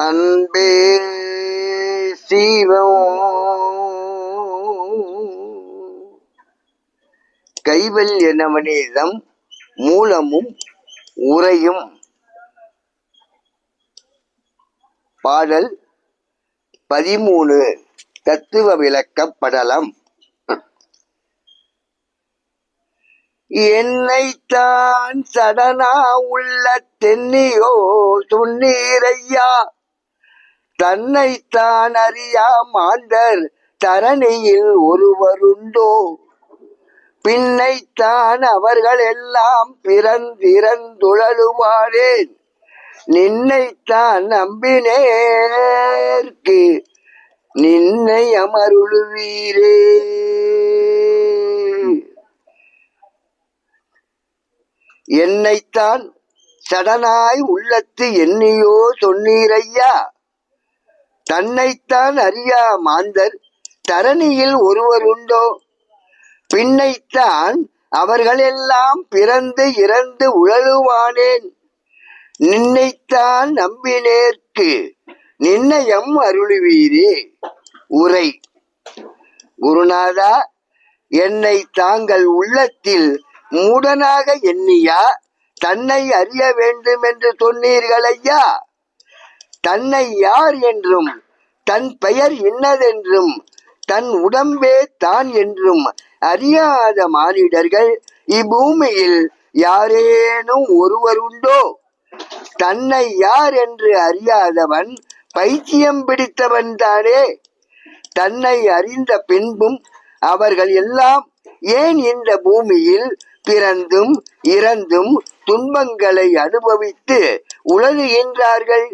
அன்பே சீவம். கைவல்ய நவநீதம் மூலமும் உரையும் பாடல் பதிமூணு தத்துவ விளக்கப்படலம். என்னைத்தான் சடனா உள்ள தென்னியோ துண்ணீரையா தன்னைத்தான் அறியா மாந்தர் தரணியில் ஒருவருண்டோ. பின்னைத்தான் அவர்கள் எல்லாம் பிறந்திறந்துழலுவாரேன் நின்னைத்தான் நம்பினேற்கு நின்னை அமருளுவீரே. என்னைத்தான் சடனாய் உள்ளத்து எண்ணியோ சொன்னீரையா தன்னைத்தான் அறியா மாந்தர் தரணியில் ஒருவர் உண்டோ? பின்னைத்தான் அவர்களெல்லாம் பிறந்து இறந்து உழலுவானேன். நின்னைத்தான் நம்பினேற்கு நின்னயம் அருளுவீரே. உரை. குருநாதா என்னை தாங்கள் உள்ளத்தில் மூடனாக எண்ணியா? தன்னை அறிய வேண்டும் என்று சொன்னீர்கள் ஐயா தன்னை யார் என்றும் தன் பெயர் இன்னதென்றும் தன் உடம்பே தான் என்றும் அறியாத மானிடர்கள் இப்பூமியில் யாரேனும் ஒருவர் உண்டோ தன்னை யார் என்று அறியாதவன் பைத்தியம் பிடித்தவன் தானே? தன்னை அறிந்த பின்பும் அவர்கள் எல்லாம் ஏன் இந்த பூமியில் பிறந்தும் இறந்தும் துன்பங்களை அனுபவித்து உலகுகின்றார்கள்?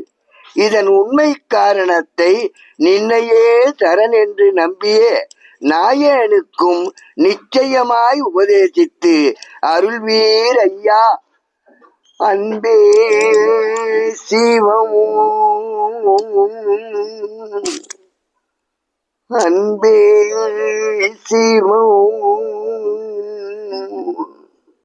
இதன் உண்மை காரணத்தை நின்னையே தரன் என்று நம்பியே. நாயனுக்கும் நிச்சயமாய் உபதேசித்து அருள்வீர் ஐயா. அன்பே சிவம். அன்பே சிவம்.